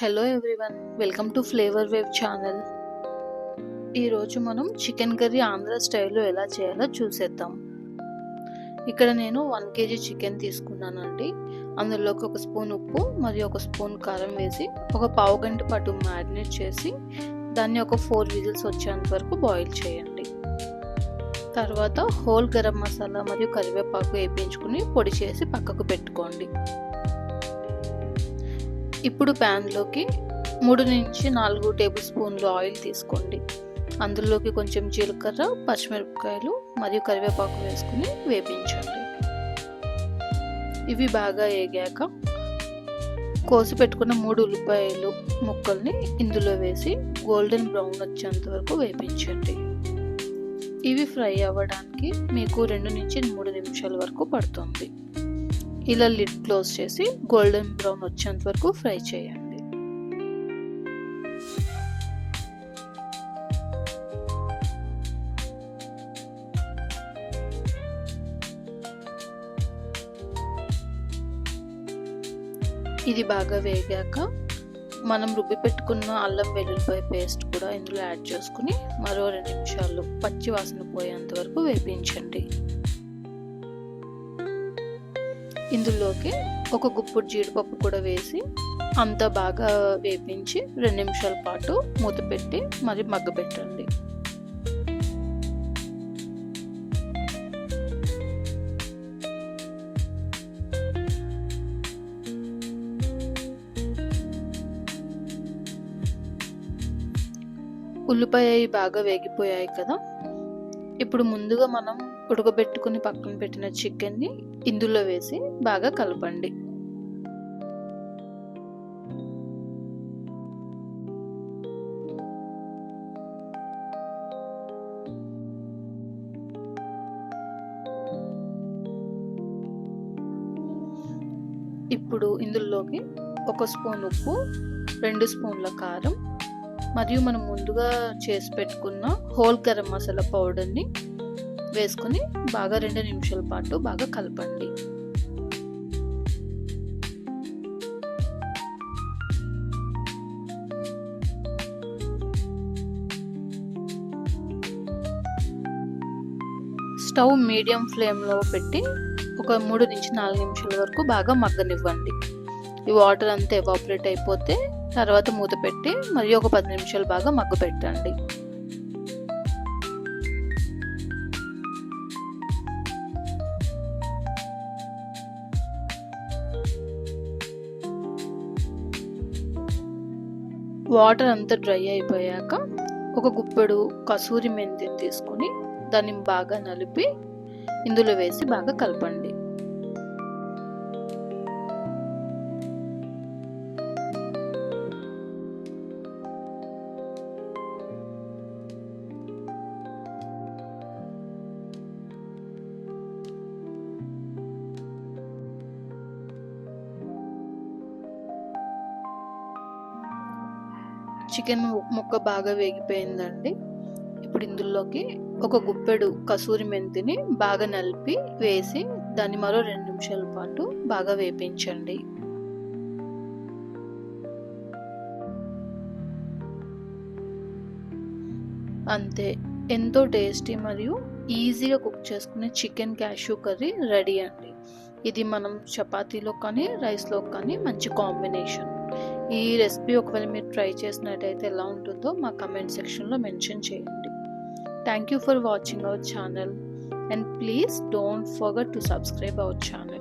Hello everyone welcome to flavour wave channel ఈరోజు మనం chicken curry Andhra స్టైల్లో ఎలా చేయాలో చూసేద్దాం. ఇక్కడ నేను వన్ కేజీ చికెన్ తీసుకున్నానండి. అందులోకి ఒక స్పూన్ ఉప్పు మరియు ఒక స్పూన్ కారం వేసి ఒక పావు గంట పాటు మ్యారినేట్ చేసి దాన్ని ఒక ఫోర్ విజిల్స్ వచ్చేంత వరకు బాయిల్ చేయండి. తర్వాత హోల్ గరం మసాలా మరియు కరివేపాకు వేయించుకుని పొడి చేసి పక్కకు పెట్టుకోండి. ఇప్పుడు ప్యాన్లోకి మూడు నుంచి నాలుగు టేబుల్ స్పూన్లు ఆయిల్ తీసుకోండి. అందులోకి కొంచెం జీలకర్ర పచ్చిమిరపకాయలు మరియు కరివేపాకు వేసుకుని వేపించండి. ఇవి బాగా వేగాక కోసి పెట్టుకున్న మూడు ఉల్లిపాయలు ముక్కల్ని ఇందులో వేసి గోల్డెన్ బ్రౌన్ వచ్చేంత వరకు వేపించండి. ఇవి ఫ్రై అవ్వడానికి మీకు రెండు నుంచి మూడు నిమిషాల వరకు పడుతుంది. ఇలా లిడ్ క్లోజ్ చేసి గోల్డెన్ బ్రౌన్ వచ్చేంత వరకు ఫ్రై చేయండి. ఇది బాగా వేగాక మనం రుబ్బి పెట్టుకున్న అల్లం వెల్లుల్లిపాయ పేస్ట్ కూడా ఇందులో యాడ్ చేసుకుని మరో రెండు నిమిషాలు పచ్చి వాసన పోయేంత వరకు వేపించండి. ఇందులోకి ఒక గుప్పుడు జీడిపప్పు కూడా వేసి అంతా బాగా వేపించి రెండు నిమిషాల పాటు మూత పెట్టి మరి మగ్గబెట్టండి ఉల్లిపాయ బాగా వేగిపోయాయి కదా. ఇప్పుడు ముందుగా మనం ఉడకబెట్టుకుని పక్కన పెట్టిన చికెన్ని ఇందులో వేసి బాగా కలపండి. ఇప్పుడు ఇందులోకి ఒక స్పూన్ ఉప్పు రెండు స్పూన్ల కారం మరియు మనం ముందుగా చేసి పెట్టుకున్న హోల్ గరం మసాలా పౌడర్ని వేసుకుని బాగా రెండు నిమిషాల పాటు బాగా కలపండి. స్టవ్ మీడియం ఫ్లేమ్లో పెట్టి ఒక మూడు నుంచి నాలుగు నిమిషాల వరకు బాగా మగ్గనివ్వండి. ఈ వాటర్ అంతా ఎవాపరేట్ అయిపోతే తర్వాత మూత పెట్టి మరి ఒక పది నిమిషాలు బాగా మగ్గ పెట్టండి వాటర్ అంతా డ్రై అయిపోయాక ఒక గుప్పెడు కసూరి మెంతిని తీసుకొని దాన్ని బాగా నలిపి ఇందులో వేసి బాగా కలపండి. చికెన్ ముక్క బాగా వేగిపోయిందండి. ఇప్పుడు ఇందులోకి ఒక గుప్పెడు కసూరి మెంతిని బాగా నలిపి వేసి దాన్ని మరో రెండు నిమిషాల పాటు బాగా వేపించండి. అంతే ఎంతో టేస్టీ మరియు ఈజీగా కుక్ చేసుకునే చికెన్ క్యాష్యూ కర్రీ రెడీ అండి. ఇది మనం చపాతీలో కానీ రైస్లో కానీ మంచి కాంబినేషన్. ఈ రెసిపీ ఒకవేళ మీరు ట్రై చేసినట్టయితే ఎలా ఉంటుందో మా కమెంట్ సెక్షన్లో మెన్షన్ చేయండి. Thank you for watching our channel and please don't forget to subscribe our channel